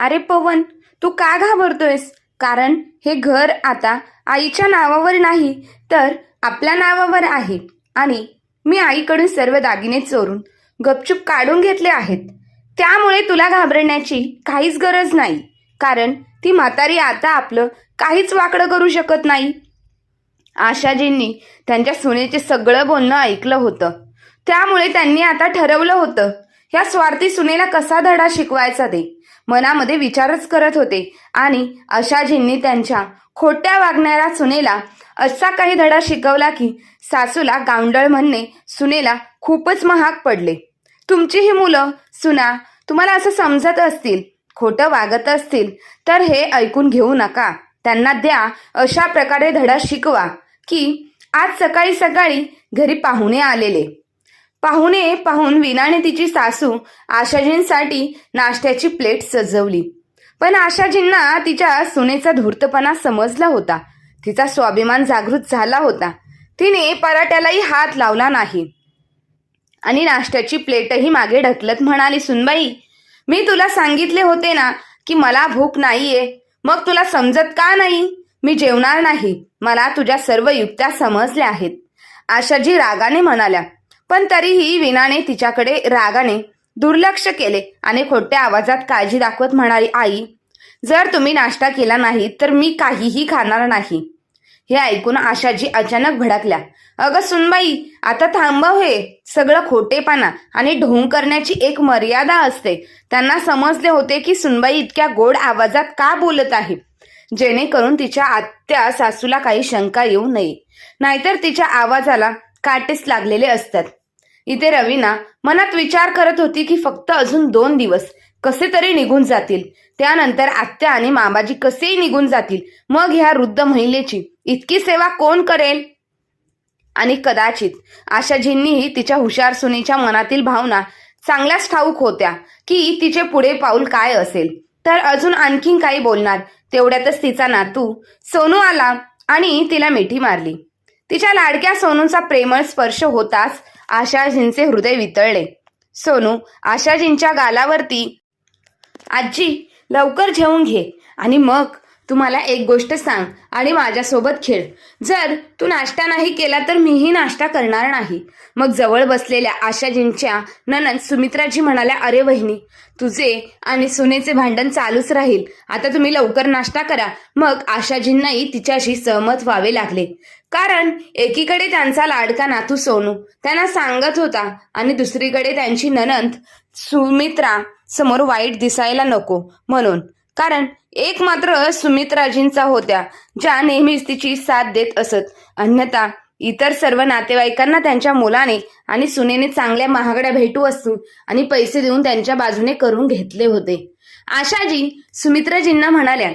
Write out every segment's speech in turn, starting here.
अरे पवन तू का घाबरतोयस? कारण हे घर आता आईच्या नावावर नाही तर आपल्या नावावर आहे. आणि मी आईकडून सर्व दागिने चोरून गपचूप काढून घेतले आहेत. त्यामुळे तुला घाबरण्याची काहीच गरज नाही. कारण ती म्हातारी आता आपलं काहीच वाकडं करू शकत नाही. आशाजींनी त्यांच्या सुनेचे सगळं बोलणं ऐकलं होतं. त्यामुळे त्यांनी आता ठरवलं होतं या स्वार्थी सुनेला कसा धडा शिकवायचा ते मनामध्ये विचारच करत होते. आणि आशाजींनी त्यांच्या खोट्या वागणाऱ्या सुनेला असा काही धडा शिकवला की सासूला गावंडळ म्हणणे सुनेला खूपच महाग पडले. तुमची ही मुलं सुना तुम्हाला असं समजत असतील खोटं वागत असतील तर हे ऐकून घेऊ नका. त्यांना द्या अशा प्रकारे धडा शिकवा की आज सकाळी सकाळी घरी पाहुणे आलेले. पाहुणे पाहून विनाने तिची सासू आशाजींसाठी नाश्त्याची प्लेट सजवली. पण आशाजींना तिच्या सुनेचा धूर्तपणा समजला होता. तिचा स्वाभिमान जागृत झाला होता. तिने पराठ्यालाही हात लावला नाही. आणि नाश्त्याची प्लेटही मागे ढकलत म्हणाली सुनबाई मी तुला सांगितले होते ना की मला भूक नाहीये. मग तुला समजत का नाही? मी जेवणार नाही. मला तुझ्या सर्व युक्त्या समजल्या आहेत. आशाजी रागाने म्हणाल्या पण तरीही विनाने तिच्याकडे रागाने दुर्लक्ष केले आणि खोट्या आवाजात काळजी दाखवत म्हणाली आई जर तुम्ही नाश्ता केला नाही तर मी काहीही खाणार नाही. हे ऐकून आशाजी अचानक भडकल्या. अगं सुनबाई आता थांबव हे. सगळं खोटेपणा आणि ढोंग करण्याची एक मर्यादा असते. त्यांना समजले होते की सुनबाई इतक्या गोड आवाजात का बोलत आहे. जेणेकरून तिच्या आत्या सासूला काही शंका येऊ नये. नाहीतर तिच्या आवाजाला काटेस लागलेले असतात. इथे रवीना मनात विचार करत होती की फक्त अजून दोन दिवस कसे तरी निघून जातील. त्यानंतर आत्या आणि मामाजी कसेही निघून जातील. मग ह्या वृद्ध महिलेची इतकी सेवा कोण करेल? आणि कदाचित आशाजींनीही तिच्या हुशार सुनेच्या मनातील भावना चांगल्याच ठाऊक होत्या की तिचे पुढे पाऊल काय असेल. तर अजून आणखीन काही बोलणार. तेवढ्यातच तिचा नातू सोनू आला आणि तिला मिठी मारली. तिच्या लाडक्या सोनूचा प्रेमळ स्पर्श होताच आशाजींचे हृदय वितळले. सोनू आशाजींच्या गालावरती आजी लवकर जेवून घे आणि मग तुम्हाला एक गोष्ट सांग आणि माझ्यासोबत खेळ. जर तू नाश्ता नाही केला तर मीही नाश्ता करणार नाही. मग जवळ बसलेल्या आशाजींच्या ननन सुमित्राजी म्हणाल्या अरे वहिनी तुझे आणि सुनेचे भांडण चालूच राहील. आता तुम्ही लवकर नाश्ता करा. मग आशाजींनाही तिच्याशी सहमत व्हावे लागले. कारण एकीकडे त्यांचा लाडका नातू सोनू त्यांना सांगत होता आणि दुसरीकडे त्यांची ननंद सुमित्रा समोर वाईट दिसायला नको म्हणून. कारण एक मात्र सुमित्राजींचा होत्या ज्या नेहमीच तिची साथ देत असत. अन्यथा इतर सर्व नातेवाईकांना त्यांच्या मुलाने आणि सुनेने चांगल्या महागड्या भेटू असून आणि पैसे देऊन त्यांच्या बाजूने करून घेतले होते. आशाजी सुमित्राजींना म्हणाल्या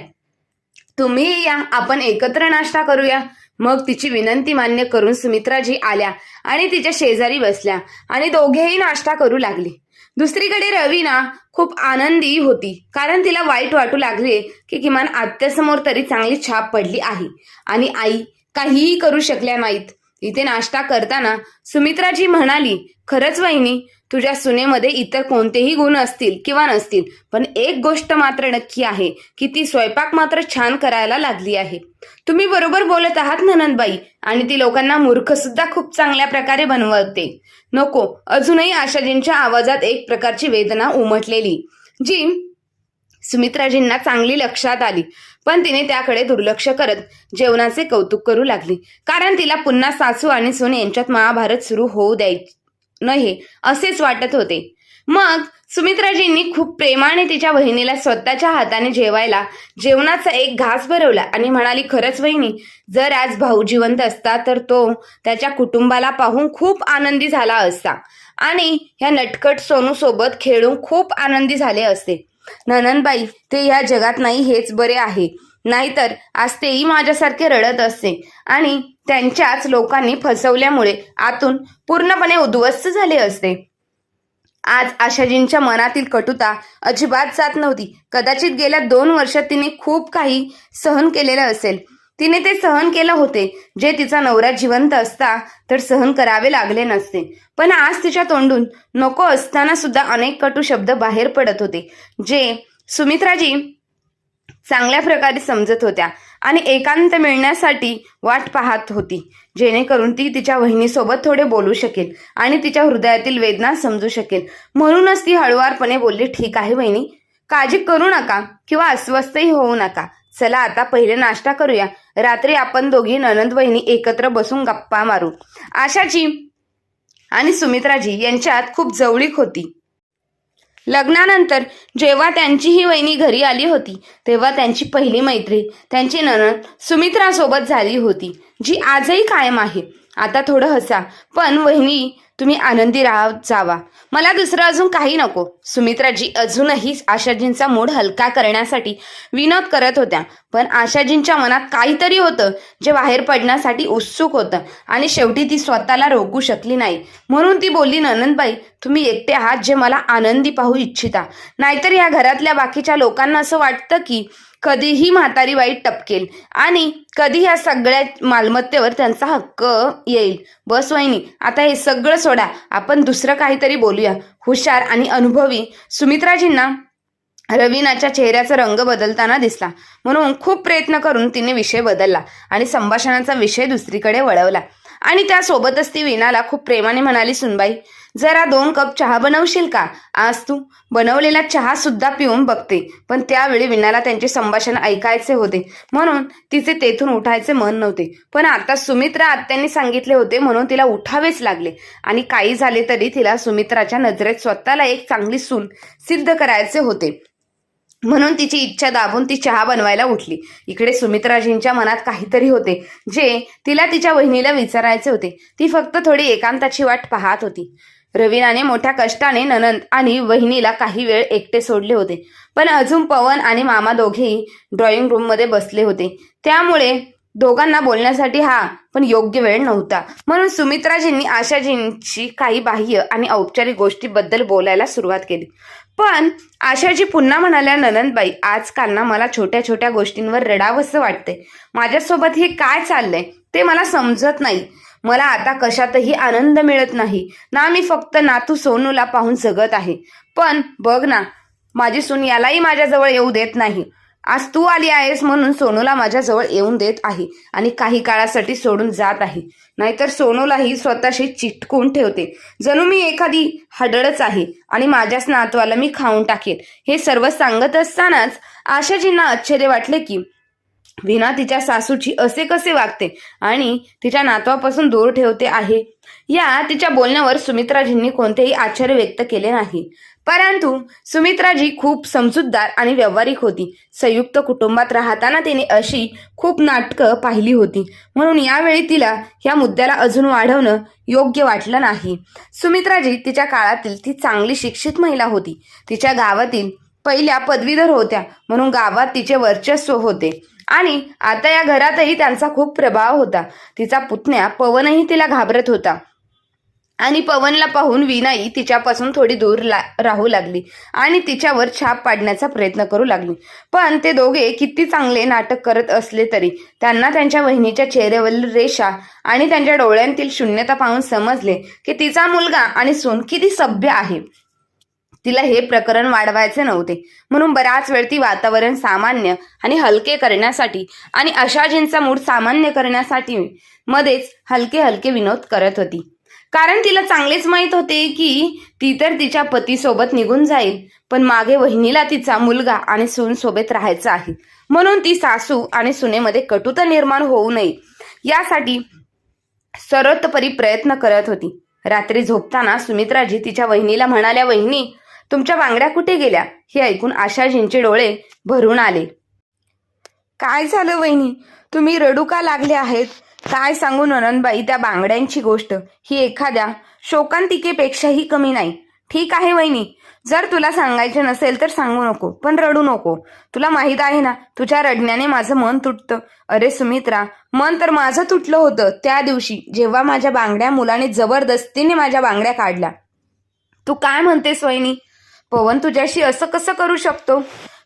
तुम्ही या आपण एकत्र नाश्ता करूया. मग तिची विनंती मान्य करून सुमित्राजी आल्या आणि तिच्या शेजारी बसल्या आणि दोघेही नाश्ता करू लागली. दुसरीकडे रवीना खूप आनंदी होती. कारण तिला वाईट वाटू लागले की किमान आत्यासमोर तरी चांगली छाप पडली आहे. आणि आई काहीही करू शकल्या नाहीत. इथे नाश्ता करताना सुमित्राजी म्हणाली खरंच वहिनी तुझ्या सुनेमध्ये इतर कोणतेही गुण असतील किंवा नसतील पण एक गोष्ट मात्र नक्की आहे की ती स्वयंपाक मात्र छान करायला लागली आहे. तुम्ही बरोबर बोलत आहात ननंदबाई आणि ती लोकांना मूर्ख सुद्धा खूप चांगल्या प्रकारे बनवते. नको अजूनही आशाजींच्या आवाजात एक प्रकारची वेदना उमटलेली जी सुमित्राजींना चांगली लक्षात आली पण तिने त्याकडे दुर्लक्ष करत जेवणाचे कौतुक करू लागली. कारण तिला पुन्हा सासू आणि सून यांच्यात महाभारत सुरू होऊ द्यायचे नये असेच वाटत होते. मग सुमित्राजींनी खूप प्रेमाने तिच्या वहिनीला स्वतःच्या हाताने जेवायला जेवणाचा एक घास भरवला आणि म्हणाली खरंच वहिनी जर आज भाऊ जिवंत असता तर तो त्याच्या कुटुंबाला पाहून खूप आनंदी झाला असता आणि ह्या नटकट सोनू सोबत खेळून खूप आनंदी झाले असते. ननंदबाई ते ह्या जगात नाही हेच बरे आहे. नाहीतर आज तेही माझ्यासारखे रडत असते आणि त्यांच्याच लोकांनी फसवल्यामुळे आतून पूर्णपणे उद्ध्वस्त झाले असते. आज आशाजींच्या मनातील कटुता अजिबात जात नव्हती. कदाचित गेल्या दोन वर्षात तिने खूप काही सहन केलेलं असेल. तिने ते सहन केलं होते. जे तिचा नवरा जिवंत असता तर सहन करावे लागले नसते. पण आज तिच्या तोंडून नको असताना सुद्धा अनेक कटू शब्द बाहेर पडत होते जे सुमित्राजी चांगल्या प्रकारे समजत होत्या. आणि एकांत मिळण्यासाठी वाट पाहत होती. जेणेकरून ती तिच्या वहिनीसोबत थोडे बोलू शकेल आणि तिच्या हृदयातील वेदना समजू शकेल. म्हणूनच ती हळुवारपणे बोलली ठीक आहे वहिनी काळजी करू नका किंवा अस्वस्थही होऊ नका. चला आता पहिले नाश्ता करूया. रात्री आपण दोघी ननंद वहिनी एकत्र बसून गप्पा मारू. आशाची आणि सुमित्राजी यांच्यात खूप जवळीक होती. लग्नानंतर जेव्हा त्यांची ही वहिनी घरी आली होती तेव्हा त्यांची पहिली मैत्री त्यांची ननद सुमित्रासोबत झाली होती जी आजही कायम आहे. आता थोडं हसा. पण वहिनी तुम्ही आनंदी राहा जावा. मला दुसरं अजून काही नको. सुमित्राजी अजूनही आशाजींचा मूड हलका करण्यासाठी विनोद करत होत्या. पण आशाजींच्या मनात काहीतरी होतं जे बाहेर पडण्यासाठी उत्सुक होतं आणि शेवटी ती स्वतःला रोखू शकली नाही. म्हणून ती बोलली ननंदबाई तुम्ही एकटे आहात जे मला आनंदी पाहू इच्छिता. नाहीतर या घरातल्या बाकीच्या लोकांना असं वाटतं की कधीही म्हातारी वाईट टपकेल. आणि कधी ह्या सगळ्या मालमत्तेवर त्यांचा हक्क येईल. बस वहिनी आता हे सगळं सोडा. आपण दुसरं काहीतरी बोलूया. हुशार आणि अनुभवी सुमित्राजींना रवीनाच्या चेहऱ्याचा रंग बदलताना दिसला. म्हणून खूप प्रयत्न करून तिने विषय बदलला आणि संभाषणाचा विषय दुसरीकडे वळवला. आणि त्यासोबतच ती वीणाला खूप प्रेमाने म्हणाली सुनबाई जरा दोन कप चहा बनवशील का? आज तू बनवलेला चहा सुद्धा पिऊन बघते. पण त्यावेळी विनाला त्यांचे संभाषण ऐकायचे होते. म्हणून तिचे तेथून उठायचे मन नव्हते. पण आता सुमित्रा आत्यांनी सांगितले होते म्हणून तिला उठावेच लागले. आणि काही झाले तरी तिला सुमित्राच्या नजरेत स्वतःला एक चांगली सून सिद्ध करायचे होते. म्हणून तिची इच्छा दाबून ती चहा बनवायला उठली. इकडे सुमित्राजींच्या मनात काहीतरी होते जे तिला तिच्या वहिनीला विचारायचे होते. ती फक्त थोडी एकांताची वाट पाहत होती. रवीनाने मोठ्या कष्टाने ननंद आणि वहिनीला काही वेळ एकटे सोडले होते. पण अजून पवन आणि मामा दोघेही ड्रॉइंग रूममध्ये बसले होते. त्यामुळे दोघांना बोलण्यासाठी हा पण योग्य वेळ नव्हता. म्हणून सुमित्राजींनी आशाजींची काही बाह्य आणि औपचारिक गोष्टीबद्दल बोलायला सुरुवात केली. पण आशाजी पुन्हा म्हणाल्या ननंदबाई आजकाल ना मला छोट्या छोट्या गोष्टींवर रडावंसं वाटते माझ्यासोबत हे काय चाललंय? ते मला समजत नाही. मला आता कशातही आनंद मिळत नाही. ना मी फक्त नातू सोनूला पाहून जगत आहे. पण बघ ना माझी सून यालाही माझ्याजवळ येऊ देत नाही. आज तू आली आहेस म्हणून सोनूला माझ्याजवळ येऊन देत आहे आणि काही काळासाठी सोडून जात आहे. नाहीतर सोनूलाही स्वतःशी चिटकून ठेवते. जणू मी एखादी हडळच आहे आणि माझ्याच नातवाला मी खाऊन टाकेन. हे सर्व सांगत असतानाच आशाजींना आश्चर्य वाटले की विना तिच्या सासूची असे कसे वागते आणि तिच्या नातवापासून दूर ठेवते आहे? या तिच्या बोलण्यावर सुमित्राजींनी कोणतेही आश्चर्य व्यक्त केले नाही. परंतु सुमित्राजी खूप समजूतदार आणि व्यावहारिक होती. संयुक्त कुटुंबात राहताना तिने अशी खूप नाटकं पाहिली होती. म्हणून यावेळी तिला या मुद्द्याला अजून वाढवणं योग्य वाटलं नाही. सुमित्राजी तिच्या काळातील ती चांगली शिक्षित महिला होती. तिच्या गावातील पहिल्या पदवीधर होत्या. म्हणून गावात तिचे वर्चस्व होते. आणि आता या घरातही त्यांचा खूप प्रभाव होता. तिचा पुतण्या पवनही तिला घाबरत होता. आणि पवनला पाहून विनाई तिच्यापासून थोडी दूर ला राहू लागली आणि तिच्यावर छाप पाडण्याचा प्रयत्न करू लागली. पण ते दोघे किती चांगले नाटक करत असले तरी त्यांना त्यांच्या वहिनीच्या चेहऱ्यावरील रेषा आणि त्यांच्या डोळ्यांतील शून्यता पाहून समजले की तिचा मुलगा आणि सून किती सभ्य आहे. तिला हे प्रकरण वाढवायचे नव्हते. म्हणून बराच वेळ ती वातावरण सामान्य आणि हलके करण्यासाठी आणि अशाजींचा मूड सामान्य करण्यासाठी मध्येच हलके हलके विनोद करत होती. कारण तिला चांगलेच माहीत होते की ती तर तिच्या पतीसोबत निघून जाईल पण मागे वहिनीला तिचा मुलगा आणि सून सोबत राहायचं आहे. म्हणून ती सासू आणि सुनेमध्ये कटुता निर्माण होऊ नये यासाठी सर्वतोपरी प्रयत्न करत होती. रात्री झोपताना सुमित्राजी तिच्या वहिनीला म्हणाल्या वहिनी तुमच्या बांगड्या कुठे गेल्या? हे ऐकून आशाजींचे डोळे भरून आले. काय झालं वहिनी? तुम्ही रडू का लागले आहेत? काय सांगू ननंदबाई त्या बांगड्यांची गोष्ट. ही एखाद्या शोकांतिकेपेक्षाही कमी नाही. ठीक आहे वहिनी. जर तुला सांगायचे नसेल तर सांगू नको पण रडू नको. तुला माहीत आहे ना तुझ्या रडण्याने माझं मन तुटतं. अरे सुमित्रा मन तर माझं तुटलं होतं त्या दिवशी जेव्हा माझ्या बांगड्या मुलाने जबरदस्तीने माझ्या बांगड्या काढल्या. तू काय म्हणतेस वहिनी? पवन तुझ्याशी असं कसं करू शकतो?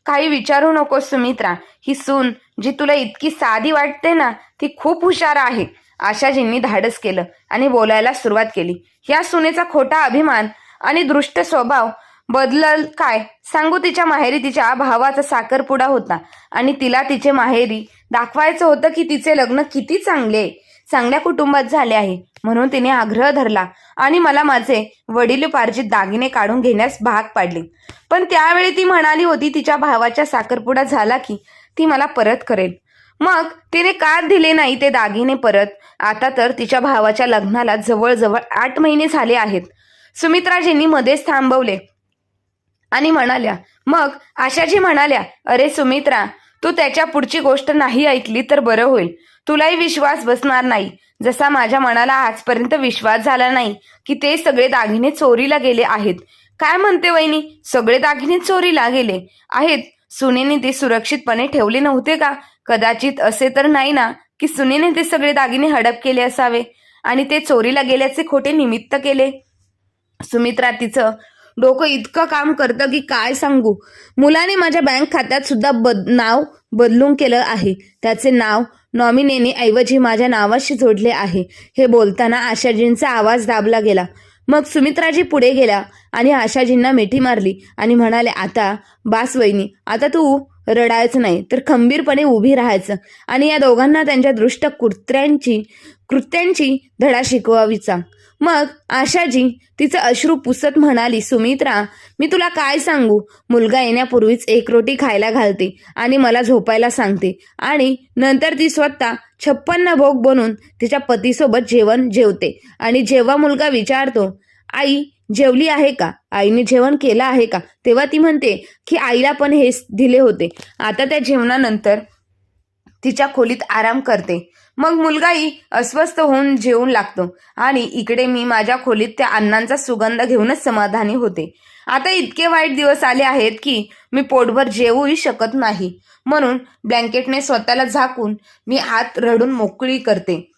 काही विचारू नकोस सुमित्रा. ही सून जी तुला इतकी साधी वाटते ना ती खूप हुशार आहे. आशाजींनी धाडस केलं आणि बोलायला सुरुवात केली. या सुनेचा खोटा अभिमान आणि दृष्ट स्वभाव बदलल काय? सांगू तिच्या माहेरी तिच्या भावाचा साखरपुडा होता आणि तिला तिचे माहेरी दाखवायचं होतं की तिचे लग्न किती चांगले. आहे. चांगल्या कुटुंबात झाले आहे. म्हणून तिने आग्रह धरला आणि मला माझे वडील वडिलोपार्जित दागिने काढून घेण्यास भाग पाडले. पण त्यावेळी ती म्हणाली होती तिच्या भावाच्या साखरपुडा झाला की ती मला परत करेल. मग तिने का दिले नाही ते दागिने परत. आता तर तिच्या भावाच्या लग्नाला जवळजवळ आठ महिने झाले आहेत. सुमित्राजींनी मध्येच थांबवले आणि म्हणाल्या मग आशाजी म्हणाल्या अरे सुमित्रा तू त्याच्या पुढची गोष्ट नाही ऐकली तर बरं होईल. तुलाही विश्वास बसणार नाही. जसा माझ्या मनाला आजपर्यंत विश्वास झाला नाही की ते सगळे दागिने चोरीला गेले आहेत. काय म्हणते वहिनी? सगळे दागिने चोरीला गेले आहेत. सुनेने ते सुरक्षितपणे ठेवले नव्हते का? कदाचित असे तर नाही ना की सुनेने ते सगळे दागिने हडप केले असावे आणि ते चोरीला गेल्याचे खोटे निमित्त केले? सुमित्रा तिचं डोकं इतकं काम करतं की काय सांगू? मुलाने माझ्या बँक खात्यात सुद्धा बद नाव बदलून केलं आहे. त्याचे नाव नॉमिनेने ऐवजी माझ्या नावाशी जोडले आहे. हे बोलताना आशाजींचा आवाज दाबला गेला. मग सुमित्राजी पुढे गेल्या आणि आशाजींना मिठी मारली आणि म्हणाले आता बास वहिनी आता तू रडायचं नाही तर खंबीरपणे उभी राहायचं आणि या दोघांना त्यांच्या दृष्ट कुत्र्यांची कृत्यांची धडा शिकवावीचा. मग आशाजी तिचं अश्रू पुसत म्हणाली सुमित्रा मी तुला काय सांगू? मुलगा येण्यापूर्वीच एक रोटी खायला घालते आणि मला झोपायला सांगते आणि नंतर ती स्वतः छप्पन्न भोग बनून तिच्या पतीसोबत जेवण जेवते आणि जेव्हा मुलगा विचारतो आई जेवली आहे का? आईने जेवण केलं आहे का? तेव्हा ती म्हणते की आईला पण हेच दिले होते. आता त्या जेवणानंतर तिच्या खोलीत आराम करते. मग मुलगाही अस्वस्थ होऊन जेवून लागतो. आणि इकडे मी माझ्या खोलीत त्या अन्नांचा सुगंध घेऊनच समाधानी होते. आता इतके वाईट दिवस आले आहेत की मी पोटभर जेवूही शकत नाही. म्हणून ब्लँकेटने स्वतःला झाकून मी आत रडून मोकळी करते.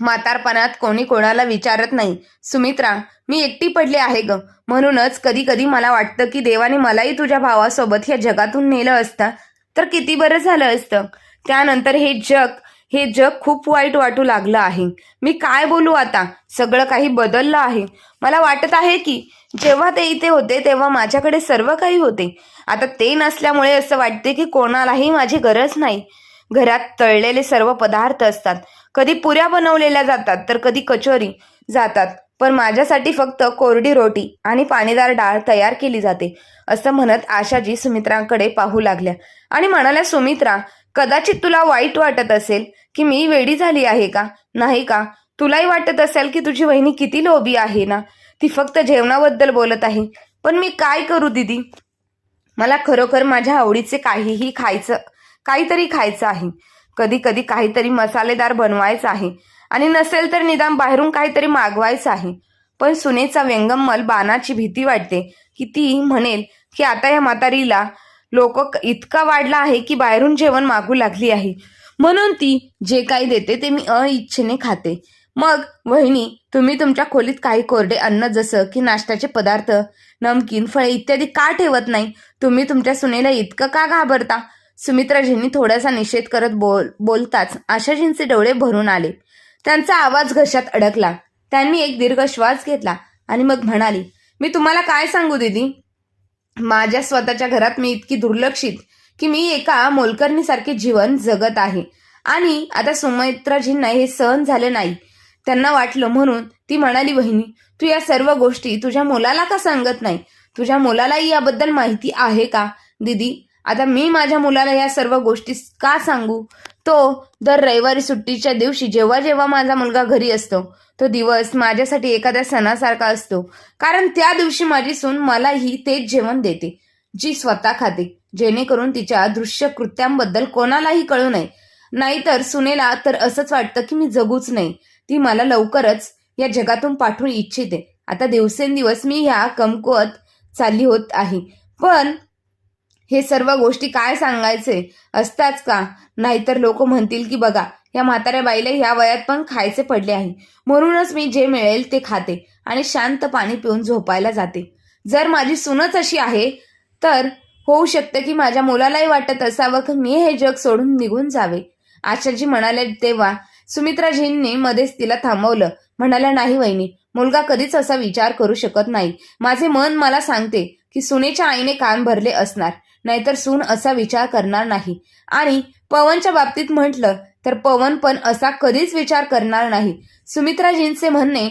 म्हातारपणात कोणी कोणाला विचारत नाही. सुमित्रा मी एकटी पडले आहे ग. म्हणूनच कधी कधी मला वाटतं की देवाने मलाही तुझ्या भावासोबत या जगातून नेलं असतं. तर किती बरं झालं असतं. त्यानंतर हे जग हे जग खूप वाईट वाटू लागलं आहे. मी काय बोलू आता? सगळं काही बदललं आहे. मला वाटत आहे की जेव्हा ते इथे होते तेव्हा माझ्याकडे सर्व काही होते. आता ते नसल्यामुळे असं वाटते की कोणालाही माझी गरज नाही. घरात तळलेले सर्व पदार्थ असतात. कधी पुऱ्या बनवलेल्या जातात तर कधी कचोरी जातात. पण माझ्यासाठी फक्त कोरडी रोटी आणि पाणीदार डाळ तयार केली जाते असं म्हणत आशाजी सुमित्रांकडे पाहू लागल्या. आणि म्हणाल्या सुमित्रा कदाचित तुला वाईट वाटत असेल की मी वेडी झाली आहे का? नाही का? तुलाही वाटत असेल की तुझी वहिनी किती लोभी आहे ना? ती फक्त जेवणाबद्दल बोलत आहे. पण मी काय करू दिदी? मला खरोखर माझ्या आवडीचे काहीही खायचं काहीतरी खायचं आहे. कधी कधी काहीतरी मसालेदार बनवायचं आहे. आणि नसेल तर निदान बाहेरून काहीतरी मागवायचं आहे. पण सुनेचा व्यंगमल बाणाची भीती वाटते की ती म्हणेल की आता या म्हातारीला लोक इतका वाढला आहे की बाहेरून जेवण मागू लागली आहे. म्हणून ती जे काही देते ते मी अइच्छेने खाते. मग वहिनी तुम्ही तुमच्या खोलीत काही कोरडे अन्न जसं की नाश्त्याचे पदार्थ नमकीन फळे इत्यादी का ठेवत नाही? तुम्ही तुमच्या सुनेला इतकं का घाबरता? सुमित्राजींनी थोडासा निषेध करत बोल बोलताच आशाजींचे डोळे भरून आले. त्यांचा आवाज घशात अडकला. त्यांनी एक दीर्घ श्वास घेतला आणि मग म्हणाली मी तुम्हाला काय सांगू दीदी? माझ्या स्वतःच्या घरात मी इतकी दुर्लक्षित की मी एका मोलकर्णीसारखे जीवन जगत आहे. आणि आता सुमित्राजींना हे सहन झाले नाही. त्यांना वाटलं म्हणून ती म्हणाली बहिणी तू या सर्व गोष्टी तुझ्या मुलाला का सांगत नाही? तुझ्या मुलालाही याबद्दल माहिती आहे का? दीदी आता मी माझ्या मुलाला या सर्व गोष्टी का सांगू? तो दर रविवारी सुट्टीच्या दिवशी जेव्हा जेव्हा माझा मुलगा घरी असतो तो दिवस माझ्यासाठी एखाद्या सणासारखा असतो. कारण त्या दिवशी माझी सून मलाही तेच जेवण देते जी स्वतः खाते जेणेकरून तिच्या दृश्य कृत्यांबद्दल कोणालाही कळू नये. नाहीतर सुनेला तर असंच वाटतं की मी जगूच नाही. ती मला लवकरच या जगातून पाठवू इच्छिते. आता दिवसेंदिवस मी ह्या कमकुवत चालली होत आहे. पण हे सर्व गोष्टी काय सांगायचे? असताच का? नाहीतर लोक म्हणतील की बघा या म्हाताऱ्या बाईला ह्या वयात पण खायचे पडले आहे. म्हणूनच मी जे मिळेल ते खाते आणि शांत पाणी पिऊन झोपायला जाते. जर माझी सूनच अशी आहे तर होऊ शकतं की माझ्या मुलालाही वाटत असावं की मी हे जग सोडून निघून जावे. आशाजी म्हणाले तेव्हा सुमित्राजींनी मध्येच तिला थांबवलं. म्हणाल्या नाही वहिनी मुलगा कधीच असा विचार करू शकत नाही. माझे मन मला सांगते की सुनेच्या आईने कान भरले असणार. नाहीतर सून असा विचार करणार नाही. आणि पवनच्या बाबतीत म्हटलं तर पवन पण असा कधीच विचार करणार नाही. सुमित्राजींचे म्हणणे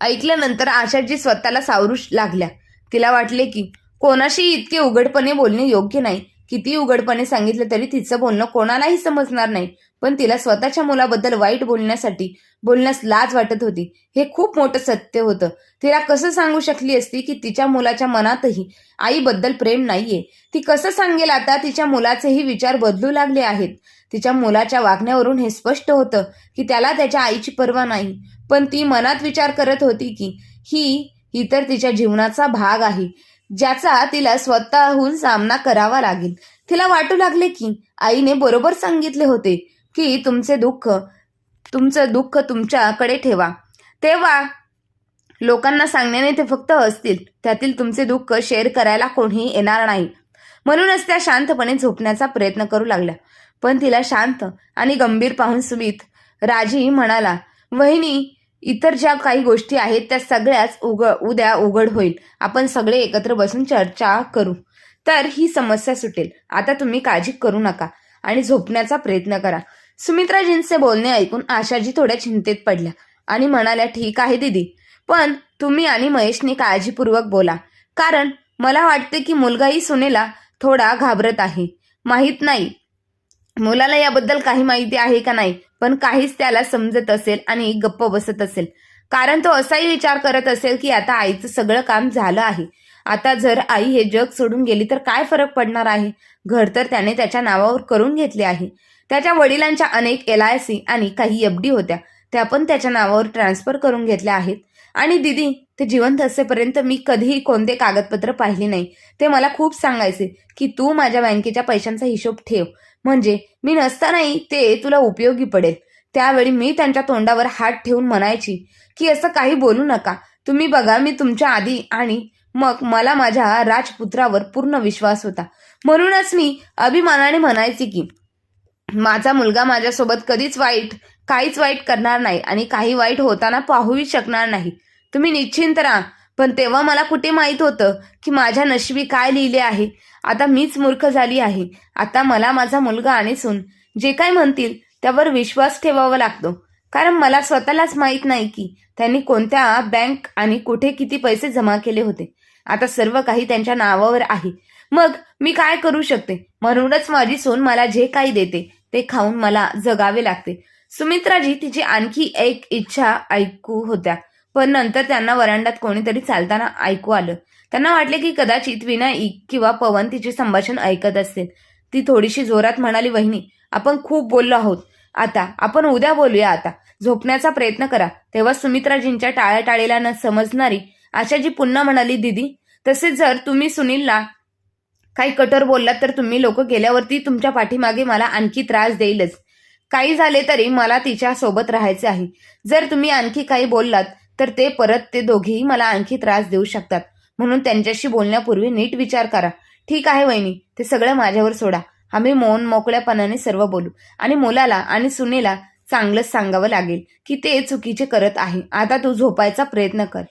ऐकल्यानंतर आशाजी स्वतःला सावरू लागल्या. तिला वाटले की कोणाशी इतके उघडपणे बोलणे योग्य नाही. किती उघडपणे सांगितलं तरी तिचं बोलणं कोणालाही समजणार नाही. पण तिला स्वतःच्या मुलाबद्दल वाईट बोलण्यासाठी बोलण्यास लाज वाटत होती. हे खूप मोठं सत्य होतं. तिला कसं सांगू शकली असती की तिच्या मुलाच्या मनातही आईबद्दल प्रेम नाहीये? ती कसं सांगेल आता तिच्या मुलाचेही विचार बदलू लागले आहेत? तिच्या मुलाच्या वागण्यावरून हे स्पष्ट होतं की त्याला त्याच्या आईची पर्वा नाही. पण ती मनात विचार करत होती की ही ही तर तिच्या जीवनाचा भाग आहे. ज्याचा तिला स्वतःहून सामना करावा लागेल. तिला वाटू लागले की आईने बरोबर सांगितले होते की तुमचे दुःख तुमचं दुःख तुमच्याकडे ठेवा. तेव्हा लोकांना सांगण्याने ते फक्त असतील त्यातील तुमचे दुःख शेअर करायला कोणीही येणार नाही. म्हणूनच त्या शांतपणे झोपण्याचा प्रयत्न करू लागल्या. पण तिला शांत आणि गंभीर पाहून सुमित राजी म्हणाला वहिनी इतर ज्या काही गोष्टी आहेत त्या सगळ्याच उग उद्या उघड होईल. आपण सगळे एकत्र बसून चर्चा करू. तर ही समस्या सुटेल. आता तुम्ही काळजी करू नका आणि झोपण्याचा प्रयत्न करा. सुमित्राजींचे बोलणे ऐकून आशाजी थोड्या चिंतेत पडल्या आणि म्हणाल्या ठीक आहे दीदी पण तुम्ही आणि महेशने काळजीपूर्वक बोला. कारण मला वाटते की मुलगाही सुनेला थोडा घाबरत आहे. माहीत नाही मुलाला याबद्दल काही माहिती आहे का नाही? पण काहीच त्याला समजत असेल आणि गप्प बसत असेल. कारण तो असाही विचार करत असेल की आता आईचं सगळं काम झालं आहे. आता जर आई हे जग सोडून गेली तर काय फरक पडणार आहे? घर तर त्याने त्याच्या नावावर करून घेतले आहे. त्याच्या वडिलांच्या अनेक एल आय सी आणि काही एफडी होत्या. त्या पण त्याच्या नावावर ट्रान्सफर करून घेतल्या आहेत. आणि दिदी ते जिवंत असेपर्यंत मी कधीही कोणते कागदपत्र पाहिले नाही. ते मला खूप सांगायचे की तू माझ्या बँकेच्या पैशांचा हिशोब ठेव. म्हणजे मी नसतानाही ते तुला उपयोगी पडेल. त्यावेळी मी त्यांच्या तोंडावर हात ठेवून म्हणायची की असं काही बोलू नका. तुम्ही बघा मी तुमच्या आधी आणि मग मला माझ्या राजपुत्रावर पूर्ण विश्वास होता. म्हणूनच मी अभिमानाने म्हणायचे की माझा मुलगा माझ्यासोबत कधीच वाईट काहीच वाईट करणार नाही आणि काही वाईट होताना पाहूही शकणार नाही. तुम्ही निश्चिंत राहा. पण तेव्हा मला कुठे माहीत होतं की माझ्या नशिबी काय लिहिले आहे? आता मीच मूर्ख झाली आहे. आता मला माझा मुलगा आणि सून जे काय म्हणतील त्यावर विश्वास ठेवावा लागतो. कारण मला स्वतःलाच माहीत नाही की त्यांनी कोणत्या बँक आणि कुठे किती पैसे जमा केले होते. आता सर्व काही त्यांच्या नावावर आहे. मग मी काय करू शकते? म्हणूनच माझी सून मला जे काही देते ते खाऊन मला जगावे लागते. सुमित्राजी तिची आणखी एक इच्छा ऐकू होत्या. पण नंतर त्यांना वरांडात कोणीतरी चालताना ऐकू आलं. त्यांना वाटले की कदाचित विनायक किंवा पवन तिचे संभाषण ऐकत असेल ती थोडीशी जोरात म्हणाली वहिनी आपण खूप बोललो आहोत. आता आपण उद्या बोलूया आता. झोपण्याचा प्रयत्न करा. तेव्हा सुमित्राजींच्या टाळ्याटाळीला न समजणारी आशाजी पुन्हा म्हणाली दिदी तसेच जर तुम्ही सुनीलला काही कठोर बोललात तर तुम्ही लोक गेल्यावरती तुमच्या पाठीमागे मला आणखी त्रास देईलच. काही झाले तरी मला तिच्या सोबत राहायचे आहे. जर तुम्ही आणखी काही बोललात तर ते परत ते दोघेही मला आणखी त्रास देऊ शकतात. म्हणून त्यांच्याशी बोलण्यापूर्वी नीट विचार करा. ठीक आहे वहिनी. ते सगळं माझ्यावर सोडा. आम्ही मौन मोकळ्यापणाने सर्व बोलू. आणि मुलाला आणि सुनेला चांगलंच सांगावं लागेल की ते चुकीचे करत आहे. आता तू झोपायचा प्रयत्न कर.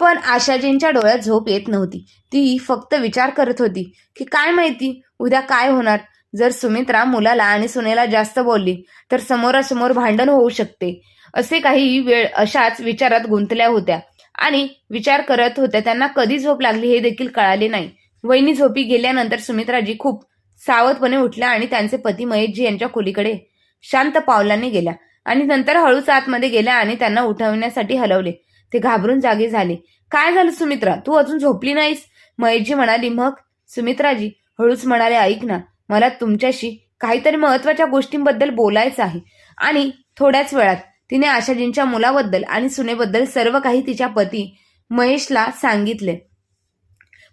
पण आशाजींच्या डोळ्यात झोप येत नव्हती. ती फक्त विचार करत होती की काय माहिती? उद्या काय होणार? जर सुमित्रा मुलाला आणि सुनेला जास्त बोलली तर समोरासमोर भांडण होऊ शकते. असे काही वेळ अशाच विचारात गुंतल्या होत्या. आणि विचार करत होत्या त्यांना कधी झोप लागली हे देखील कळाले नाही. वहिनी झोपी गेल्यानंतर सुमित्राजी खूप सावधपणे उठल्या आणि त्यांचे पती महेशजी यांच्या खोलीकडे शांत पावलांनी गेल्या आणि नंतर हळूच आतमध्ये गेल्या आणि त्यांना उठवण्यासाठी हलवले. ते घाबरून जागे झाले. काय झालं सुमित्रा? तू अजून झोपली नाहीस? महेशजी म्हणाली मग? सुमित्राजी हळूच म्हणाले ऐक ना मला तुमच्याशी काहीतरी महत्त्वाच्या गोष्टींबद्दल बोलायचं आहे. आणि थोड्याच वेळात तिने आशाजींच्या मुलाबद्दल आणि सुनेबद्दल सर्व काही तिच्या पती महेशला सांगितले.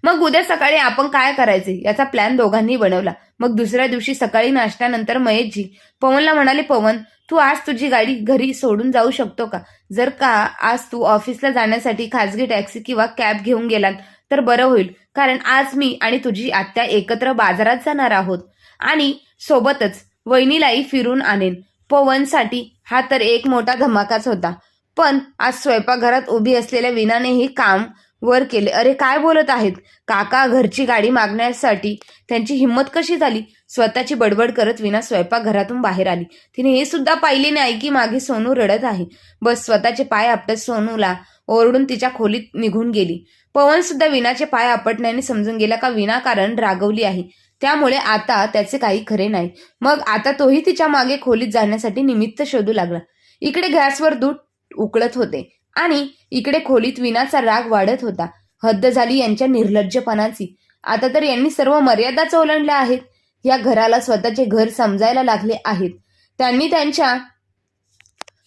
मग उद्या सकाळी आपण काय करायचे याचा प्लॅन दोघांनी बनवला. मग दुसऱ्या दिवशी सकाळी नाश्त्यानंतर महेशजी पवनला म्हणाले पवन तू आज तुझी गाडी घरी सोडून जाऊ शकतो का? जर का आज तू ऑफिसला जाण्यासाठी खासगी टॅक्सी किंवा कॅब घेऊन गेलात तर बरं होईल. कारण आज मी आणि तुझी आत्या एकत्र बाजारात जाणार आहोत. आणि सोबतच वहिनीलाही फिरून आणेन. पवनसाठी हा तर एक मोठा धमाकाच होता. पण आज स्वयंपाकघरात उभी असलेल्या विनानेही काम वर केले. अरे काय बोलत आहेत? काका घरची गाडी मागण्यासाठी त्यांची हिंमत कशी झाली? स्वतःची बडबड करत विना स्वयंपाकघरातून बाहेर आली. तिने हे सुद्धा पाहिले नाही की मागे सोनू रडत आहे. बस स्वतःचे पाय आपटत सोनूला ओरडून तिच्या खोलीत निघून गेली. पवन सुद्धा विनाचे पाय आपटण्याने समजून गेला का विनाकारण रागवली आहे. त्यामुळे आता त्याचे काही खरे नाही. मग आता तोही तिच्यामागे खोलीत जाण्यासाठी निमित्त शोधू लागला. इकडे गॅसवर दूध उकळत होते आणि इकडे खोलीत विनाचा राग वाढत होता. हद्द झाली यांच्या निर्लज्जपणाची. आता तर यांनी सर्व मर्यादाच ओलांडल्या आहेत. या घराला स्वतःचे घर समजायला लागले आहेत. त्यांनी त्यांच्या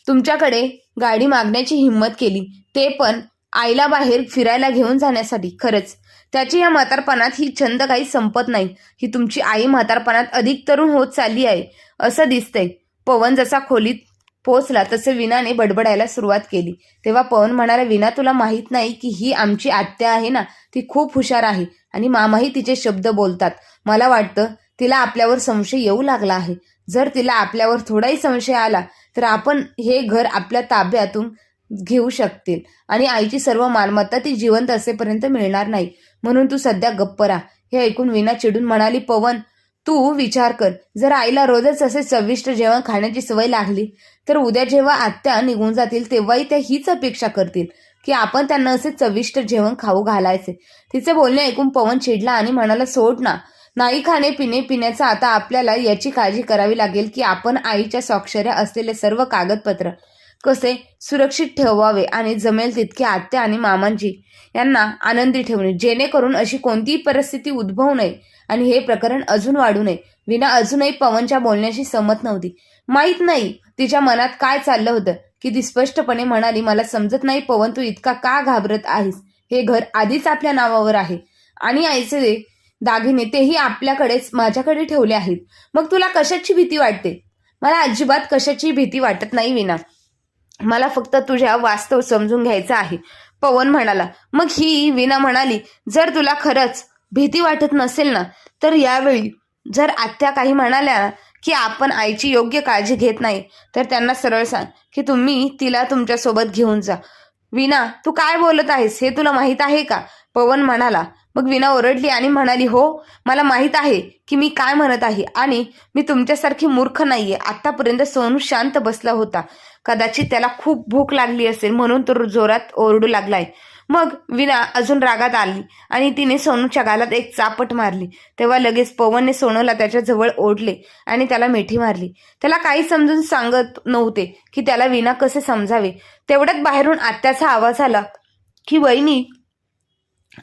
तुमच्याकडे गाडी मागण्याची हिंमत केली. ते पण आईला बाहेर फिरायला घेऊन जाण्यासाठी. खरंच त्याची या म्हातारपणात ही छंद काही संपत नाही. ही तुमची आई म्हातारपणात अधिक तरुण होत चालली आहे असं दिसतंय. पवन जसा खोलीत पोचला तसे विनाने बडबडायला सुरुवात केली. तेव्हा पवन म्हणाला विना तुला माहीत नाही की ही आमची आत्या आहे ना? ती खूप हुशार आहे आणि मामाही तिचे शब्द बोलतात. मला वाटतं तिला आपल्यावर संशय येऊ लागला आहे. जर तिला आपल्यावर थोडाही संशय आला तर आपण हे घर आपल्या ताब्यातून घेऊ शकतील. आणि आईची सर्व मालमत्ता ती जिवंत असेपर्यंत मिळणार नाही. म्हणून तू सध्या गप्प राहा. हे ऐकून विना चिडून म्हणाली पवन तू विचार कर. जर आईला रोजच असे चविष्ट जेवण खाण्याची सवय लागली तर उद्या जेव्हा आत्या निघून जातील तेव्हाही त्या हीच अपेक्षा करतील की आपण त्यांना असे चविष्ट जेवण खाऊ घालायचे. तिचे बोलणे ऐकून पवन चिडला आणि म्हणाला सोड ना. नाही खाणे पिणे पिण्याचं आता आपल्याला याची काळजी करावी लागेल की आपण आईच्या स्वाक्षऱ्या असलेले सर्व कागदपत्र कसे सुरक्षित ठेवावे आणि जमेल तितके आत्या आणि मामांची यांना आनंदी ठेवणे. जेणेकरून अशी कोणतीही परिस्थिती उद्भवू नये आणि हे प्रकरण अजून वाढू नये. विना अजूनही पवनच्या बोलण्याशी सहमत नव्हती. माहीत नाही तिच्या मनात काय चाललं होतं की ती स्पष्टपणे म्हणाली मला समजत नाही पवन तू इतका का घाबरत आहेस? हे घर आधीच आपल्या नावावर आहे. आणि आईचे दागिने तेही आपल्याकडेच माझ्याकडे ठेवले आहेत. मग तुला कशाची भीती वाटते? मला अजिबात कशाची भीती वाटत नाही विना. मला फक्त तुझ्या वास्तव समजून घ्यायचं आहे. पवन म्हणाला मग ही विना म्हणाली जर तुला खरंच भीती वाटत नसेल ना तर यावेळी जर आत्या काही म्हणाल्या की आपण आईची योग्य काळजी घेत नाही तर त्यांना सरळ सांग की तुम्ही तिला तुमच्यासोबत घेऊन जा. विना तू काय बोलत आहेस हे तुला माहीत आहे का? पवन म्हणाला मग विना ओरडली आणि म्हणाली हो मला माहीत आहे की मी काय म्हणत आहे आणि मी तुमच्यासारखी मूर्ख नाहीये. आतापर्यंत सोनू शांत बसला होता. कदाचित त्याला खूप भूक लागली असेल म्हणून तो जोरात ओरडू लागलाय. मग विना अजून रागात आली आणि तिने सोनूच्या गालात एक चापट मारली. तेव्हा लगेच पवनने सोनूला त्याच्याजवळ ओढले आणि त्याला मिठी मारली. त्याला काही समजून सांगत नव्हते की त्याला विना कसे समजावे. तेवढ्यात बाहेरून आत्याचा आवाज आला की वहिनी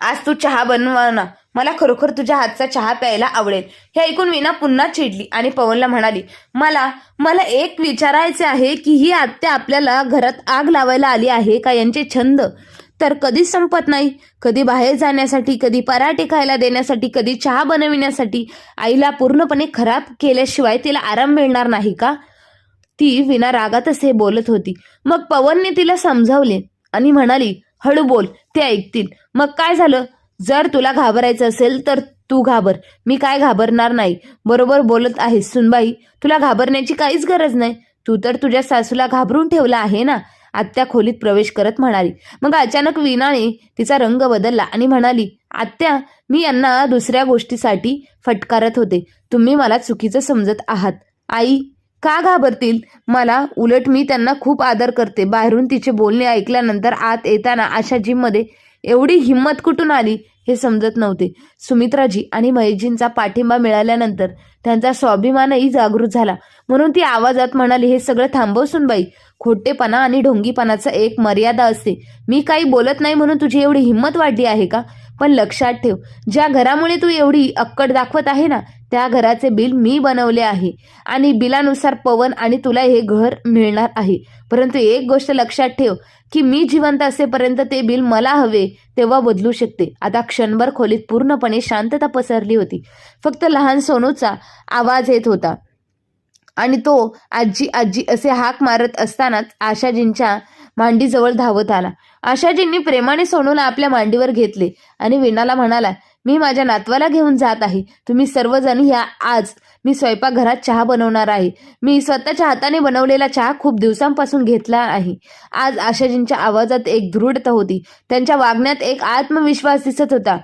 आज तू चहा बनवा ना. मला खरोखर तुझ्या हातचा चहा प्यायला आवडेल. हे ऐकून विना पुन्हा चिडली आणि पवनला म्हणाली मला मला एक विचारायचे आहे की ही आत्या आपल्याला घरात आग लावायला आली आहे का यांचे छंद? तर कधीच संपत नाही. कधी बाहेर जाण्यासाठी कधी पराठे खायला देण्यासाठी कधी चहा बनविण्यासाठी आईला पूर्णपणे खराब केल्याशिवाय तिला आराम मिळणार नाही का? ती विना रागातच हे बोलत होती. मग पवनने तिला समजावले आणि म्हणाली हळू बोल ते ऐकतील. मग काय झालं? जर तुला घाबरायचं असेल तर तू घाबर. मी काय घाबरणार नाही. बरोबर बोलत आहेस सुनबाई. तुला घाबरण्याची काहीच गरज नाही. तू तर तुझ्या सासूला घाबरून ठेवला आहे ना? आत्या खोलीत प्रवेश करत म्हणाली. मग अचानक विनाने तिचा रंग बदलला आणि म्हणाली आत्या मी यांना दुसऱ्या गोष्टीसाठी फटकारत होते. तुम्ही मला चुकीचं समजत आहात. आई का घाबरतील? मला उलट मी त्यांना खूप आदर करते. बाहेरून तिचे बोलणे ऐकल्यानंतर आत येताना अशा जिममध्ये एवढी हिंमत कुठून आली हे समजत नव्हते. सुमित्राजी आणि महेशजींचा पाठिंबा मिळाल्यानंतर त्यांचा स्वाभिमानही जागृत झाला. म्हणून ती आवाजात म्हणाली हे सगळं थांबवसून बाई. खोटेपणा आणि ढोंगीपणाचा एक मर्यादा असते. मी काही बोलत नाही म्हणून तुझी एवढी हिंमत वाढली आहे का? पण लक्षात ठेव ज्या घरामुळे तू एवढी अक्कड दाखवत आहे ना त्या घराचे बिल मी बनवले आहे. आणि बिलानुसार पवन आणि तुला हे घर मिळणार आहे. परंतु एक गोष्ट लक्षात ठेव की मी जिवंत असेपर्यंत ते बिल मला हवे तेव्हा बदलू शकते. आता क्षणभर खोलीत पूर्णपणे शांतता पसरली होती. फक्त लहान सोनूचा आवाज येत होता. आणि तो आजी आजी असे हाक मारत असतानाच आशाजींच्या मांडीजवळ धावत आला. आशाजींनी प्रेमाने सोनूला आपल्या मांडीवर घेतले आणि विणाला म्हणाला मी माझ्या नातवाला घेऊन जात आहे. तुम्ही सर्वजण या आज. मी स्वयंपाकघरात चहा बनवणार आहे. मी स्वतःच्या हाताने बनवलेला चहा खूप दिवसांपासून घेतला आहे. आज आशाजींच्या आवाजात एक दृढता होती. त्यांच्या वागण्यात एक आत्मविश्वास दिसत होता.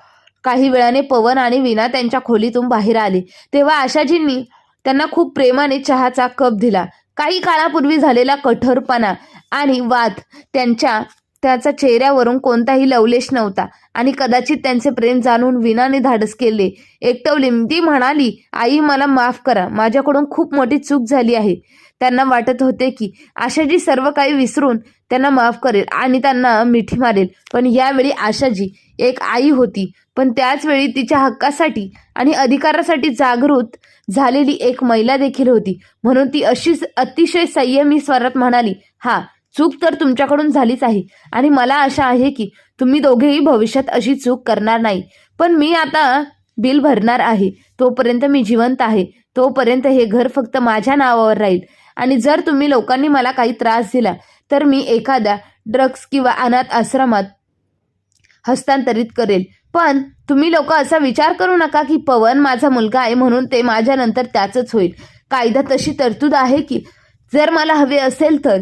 काही वेळाने पवन आणि विना त्यांच्या खोलीतून बाहेर आले. तेव्हा आशाजींनी त्यांना खूप प्रेमाने चहाचा कप दिला. काही काळापूर्वी झालेला कठोरपणा आणि वाद त्यांच्या त्याच्या चेहऱ्यावरून कोणताही लवलेश नव्हता. आणि कदाचित त्यांचे प्रेम जाणून विनाने धाडस केले. एकटवली ती म्हणाली आई मला माफ करा. माझ्याकडून खूप मोठी चूक झाली आहे. त्यांना वाटत होते की आशाजी सर्व काही विसरून त्यांना माफ करेल आणि त्यांना मिठी मारेल. पण यावेळी आशाजी एक आई होती. पण त्याचवेळी तिच्या हक्कासाठी आणि अधिकारासाठी जागृत झालेली एक महिला देखील होती. म्हणून ती अशीच अतिशय संयमी स्वरात म्हणाली हा चूक तर तुमच्याकडून झालीच आहे. आणि मला आशा आहे की तुम्ही दोघेही भविष्यात अशी चूक करणार नाही. पण मी आता बिल भरणार आहे. तोपर्यंत मी जिवंत आहे. तोपर्यंत हे घर फक्त माझ्या नावावर राहील. आणि जर तुम्ही लोकांनी मला काही त्रास दिला तर मी एखाद्या ड्रग्स किंवा अनाथ आश्रमात हस्तांतरित करेल. पण तुम्ही लोक असा विचार करू नका की पवन माझा मुलगा आहे म्हणून ते माझ्यानंतर त्याचंच होईल. कायदा तशी तरतूद आहे की जर मला हवे असेल तर.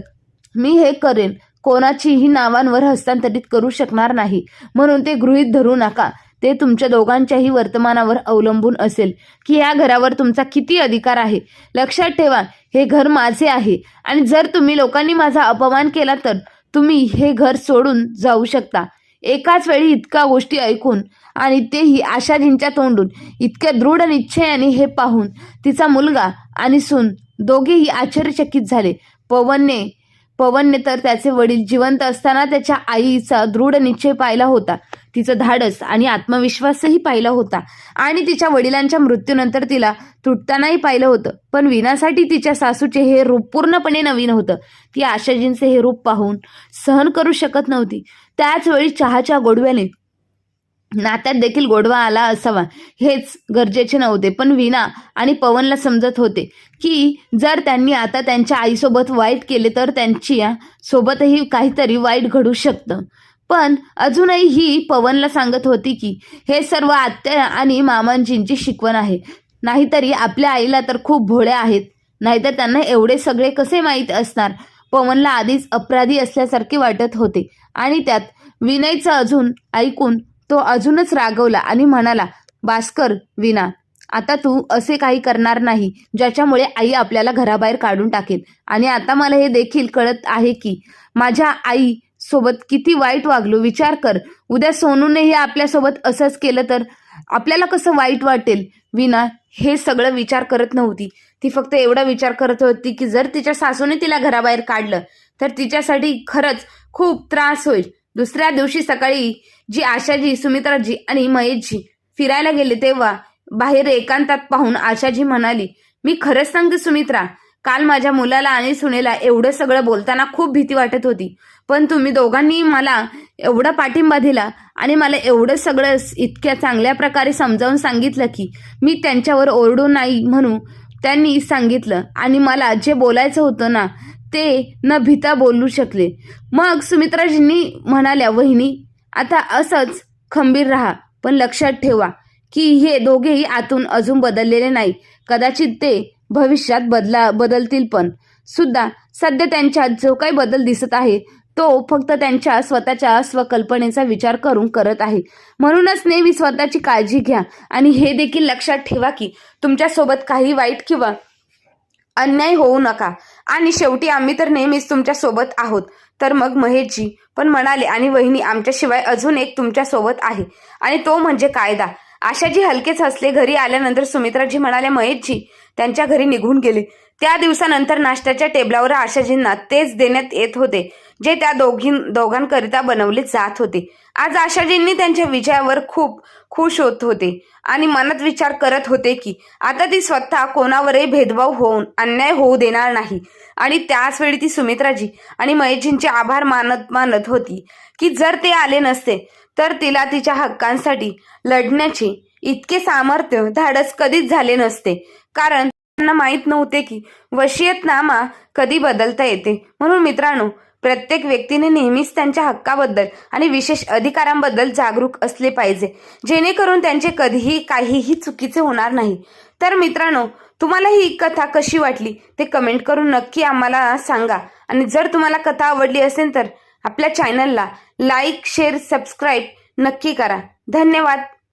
मी हे करेन. कोणाचीही नावांवर हस्तांतरित करू शकणार नाही. म्हणून ते गृहीत धरू नका. ते तुमच्या दोघांच्याही वर्तमानावर अवलंबून असेल. की या घरावर तुमचा किती अधिकार आहे? लक्षात ठेवा हे घर माझे आहे. आणि जर तुम्ही लोकांनी माझा अपमान केला तर तुम्ही हे घर सोडून जाऊ शकता. एकाच वेळी इतका गोष्टी ऐकून आणि तेही आशाजींच्या तोंडून इतक्या दृढ निश्चयाने हे पाहून तिचा मुलगा आणि सून दोघेही आश्चर्यचकित झाले. पवनने पवनने तर त्याचे वडील जिवंत असताना त्याच्या आईचा दृढ निश्चय पाहिला होता. तिचं धाडस आणि आत्मविश्वासही पाहिला होता. आणि तिच्या वडिलांच्या मृत्यूनंतर तिला तुटतानाही पाहिलं होतं. पण विनासाठी तिच्या सासूचे हे रूप पूर्णपणे नवीन होतं. ती आशाजींचे हे रूप पाहून सहन करू शकत नव्हती. त्याच वेळी चहाच्या गोडव्याने नात्यात देखील गोडवा आला असावा हेच गरजेचे नव्हते. पण विना आणि पवनला समजत होते की जर त्यांनी आता त्यांच्या आईसोबत वाईट केले तर त्यांच्या सोबतही काहीतरी वाईट घडू शकतं. पण अजूनही ही पवनला सांगत होती की हे सर्व आत्या आणि मामांजींची शिकवण आहे. नाहीतरी आपल्या आईला तर खूप भोळ्या आहेत. नाहीतर त्यांना एवढे सगळे कसे माहीत असणार? पवनला आधीच अपराधी असल्यासारखे वाटत होते. आणि त्यात विनयचं अजून ऐकून तो अजूनच रागवला आणि म्हणाला भास्कर विना आता तू असे काही करणार नाही ज्याच्यामुळे आई आपल्याला घराबाहेर काढून टाकेल. आणि आता मला हे देखील कळत आहे की माझ्या आई सोबत किती वाईट वागलो विचार कर. उद्या सोनूनेही आपल्यासोबत असंच केलं तर आपल्याला कसं वाईट वाटेल? विना हे सगळं विचार करत नव्हती. ती फक्त एवढा विचार करत होती की जर तिच्या सासूने तिला घराबाहेर काढलं तर तिच्यासाठी खरंच खूप त्रास होईल. दुसऱ्या दिवशी सकाळी जी आशाजी सुमित्राजी आणि महेशजी फिरायला गेले तेव्हा बाहेर एकांतात पाहून आशाजी म्हणाली मी खरंच सांगते सुमित्रा काल माझ्या मुलाला आणि सुनेला एवढं सगळं बोलताना खूप भीती वाटत होती. पण तुम्ही दोघांनी मला एवढा पाठिंबा दिला आणि मला एवढं सगळं इतक्या चांगल्या प्रकारे समजावून सांगितलं की मी त्यांच्यावर ओरडू नाही म्हणू त्यांनी सांगितलं आणि मला जे बोलायचं होतं ना ते न भीता बोलू शकले. मग सुमित्राजींनी म्हणाल्या वहिनी आता असंच खंबीर राहा पण लक्षात ठेवा की हे दोघेही आतून अजून बदललेले नाही. कदाचित ते भविष्यात बदला बदलतील पण. सुद्धा सध्या त्यांच्यात जो काही बदल दिसत आहे तो फक्त त्यांच्या स्वतःच्या स्वकल्पनेचा विचार करून करत आहे. म्हणूनच नेहमी स्वतःची काळजी घ्या आणि हे देखील लक्षात ठेवा की तुमच्यासोबत काही वाईट किंवा अन्याय होऊ नका. आणि शेवटी आम्ही तर नेहमीच तुमच्यासोबत आहोत. तर मग महेशजी पण म्हणाले आणि वहिनी आमच्याशिवाय अजून एक तुमच्यासोबत आहे. आणि तो म्हणजे कायदा. आशाजी हलकेच हसले. घरी आल्यानंतर सुमित्राजी म्हणाले महेशजी त्यांच्या घरी निघून गेले. त्या दिवसानंतर नाश्त्याच्या टेबलावर आशाजींना तेच देण्यात येत होते जे त्या दोघी दोघांकरिता बनवले जात होते. आज आशाजींनी त्यांच्या विजयावर खूप खुश होत होते आणि मनात विचार करत होते की आता ती स्वतः कोणावरही भेदभाव होऊन अन्याय होऊ देणार नाही. आणि त्याच वेळी ती सुमित्राजी आणि महेशजींचे आभार मानत मानत होती की जर ते आले नसते तर तिला तिच्या हक्कांसाठी लढण्याचे इतके सामर्थ्य धाडस कधीच झाले नसते. कारण त्यांना माहीत नव्हते की वशियतनामा कधी बदलता येते. म्हणून मित्रांनो प्रत्येक व्यक्तीने नेहमीच त्यांच्या हक्काबद्दल आणि विशेष अधिकारांबद्दल जागरूक असले पाहिजे. जेणेकरून त्यांचे कधीही काहीही चुकीचे होणार नाही. तर मित्रांनो तुम्हाला ही कथा कशी वाटली ते कमेंट करून नक्की आम्हाला सांगा. आणि जर तुम्हाला कथा आवडली असेल तर आपल्या चॅनलला लाईक शेअर सबस्क्राईब नक्की करा. धन्यवाद.